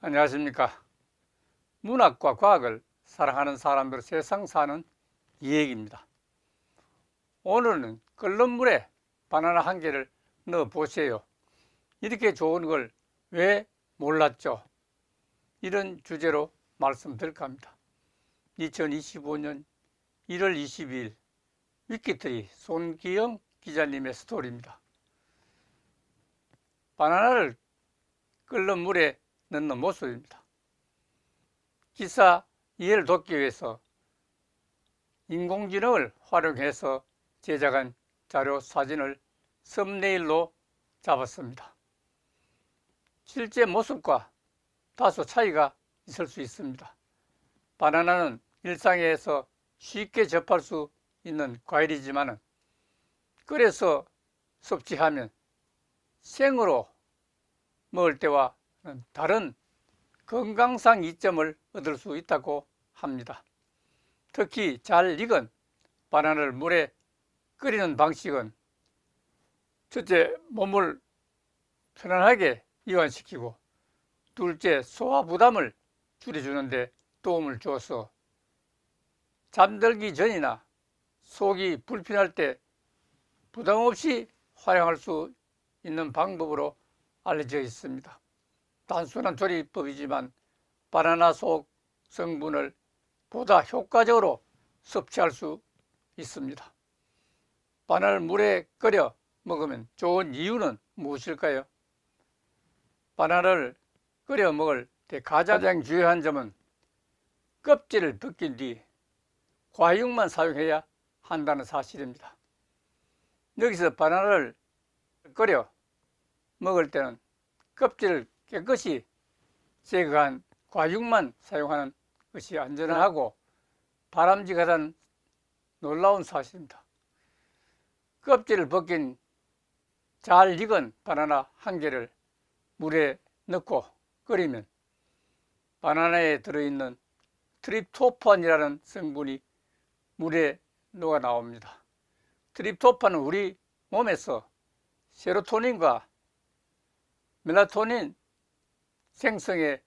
안녕하십니까. 문학과 과학을 사랑하는 사람들 세상 사는 이야기입니다. 오늘은 끓는 물에 바나나 한 개를 넣어 보세요. 이렇게 좋은 걸 왜 몰랐죠? 이런 주제로 말씀드릴까 합니다. 2025년 1월 22일 위키트리 손기영 기자님의 스토리입니다. 바나나를 끓는 물에 넣는 모습입니다. 기사 이해를 돕기 위해서 인공지능을 활용해서 제작한 자료 사진을 썸네일로 잡았습니다. 실제 모습과 다소 차이가 있을 수 있습니다. 바나나는 일상에서 쉽게 접할 수 있는 과일이지만 끓여서 섭취하면 생으로 먹을 때와 다른 건강상 이점을 얻을 수 있다고 합니다. 특히 잘 익은 바나나를 물에 끓이는 방식은 첫째 몸을 편안하게 이완시키고 둘째 소화 부담을 줄여주는데 도움을 줘서 잠들기 전이나 속이 불편할 때 부담 없이 활용할 수 있는 방법으로 알려져 있습니다. 단순한 조리법이지만 바나나 속 성분을 보다 효과적으로 섭취할 수 있습니다. 바나나를 물에 끓여 먹으면 좋은 이유는 무엇일까요? 바나나를 끓여 먹을 때 가장 중요한 점은 껍질을 벗긴 뒤 과육만 사용해야 한다는 사실입니다. 여기서 바나나를 끓여 먹을 때는 껍질을 깨끗이 제거한 과육만 사용하는 것이 안전하고 바람직하다는 놀라운 사실입니다. 껍질을 벗긴 잘 익은 바나나 한 개를 물에 넣고 끓이면 바나나에 들어있는 트립토판이라는 성분이 물에 녹아 나옵니다. 트립토판은 우리 몸에서 세로토닌과 멜라토닌 생성에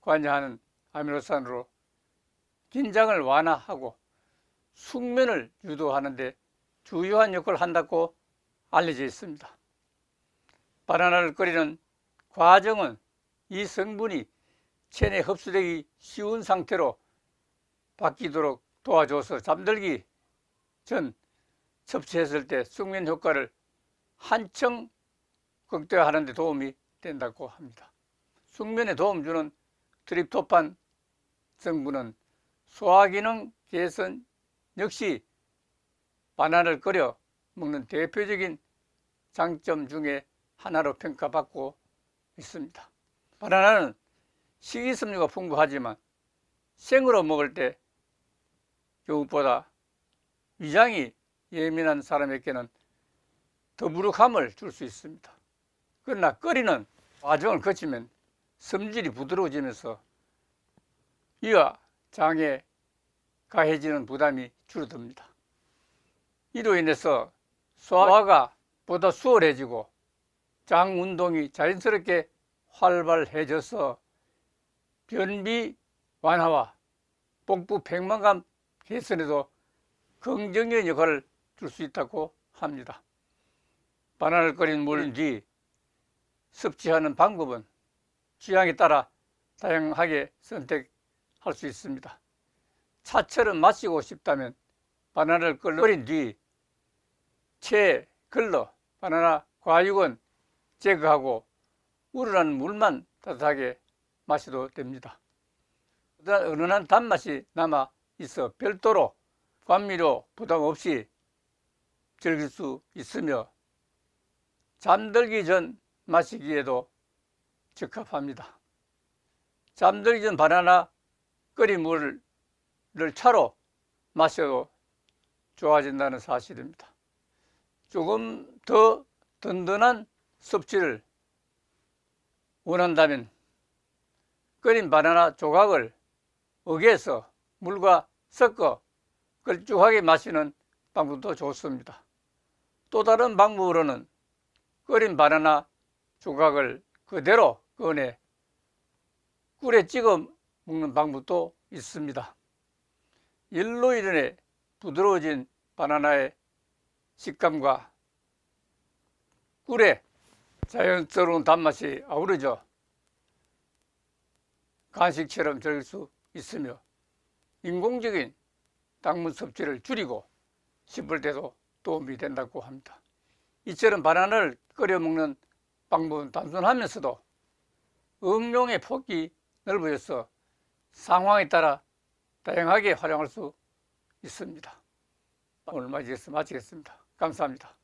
관여하는 아미노산으로 긴장을 완화하고 숙면을 유도하는데 주요한 역할을 한다고 알려져 있습니다. 바나나를 끓이는 과정은 이 성분이 체내에 흡수되기 쉬운 상태로 바뀌도록 도와줘서 잠들기 전 섭취했을 때 숙면 효과를 한층 극대화하는 데 도움이 된다고 합니다. 숙면에 도움 주는 트립토판 성분은 소화기능 개선 역시 바나나를 끓여 먹는 대표적인 장점 중에 하나로 평가받고 있습니다. 바나나는 식이섬유가 풍부하지만 생으로 먹을 때 경우보다 위장이 예민한 사람에게는 더부룩함을 줄 수 있습니다. 그러나 끓이는 과정을 거치면 섬질이 부드러워지면서 이와 장에 가해지는 부담이 줄어듭니다. 이로 인해서 소화가 보다 수월해지고 장 운동이 자연스럽게 활발해져서 변비 완화와 복부 백만감 개선에도 긍정적인 역할을 줄 수 있다고 합니다. 바나나를 끓인 물 뒤 섭취하는 방법은 취향에 따라 다양하게 선택할 수 있습니다. 차처럼 마시고 싶다면 바나나를 끓인 뒤 채, 걸러 바나나 과육은 제거하고 우러난 물만 따뜻하게 마셔도 됩니다. 은은한 단맛이 남아 있어 별도로 감미료 부담 없이 즐길 수 있으며 잠들기 전 마시기에도 적합합니다. 잠들기 전 바나나 끓인 물을 차로 마셔도 좋아진다는 사실입니다. 조금 더 든든한 섭취를 원한다면 끓인 바나나 조각을 어기에서 물과 섞어 걸쭉하게 마시는 방법도 좋습니다. 또 다른 방법으로는 끓인 바나나 조각을 그대로 꺼내 꿀에 찍어 먹는 방법도 있습니다. 일로 인해 부드러워진 바나나의 식감과 꿀의 자연스러운 단맛이 아우러져 간식처럼 즐길 수 있으며 인공적인 당분 섭취를 줄이고 씹을 때도 도움이 된다고 합니다. 이처럼 바나나를 끓여 먹는 방법은 단순하면서도 응용의 폭이 넓어져서 상황에 따라 다양하게 활용할 수 있습니다. 오늘 마치겠습니다. 감사합니다.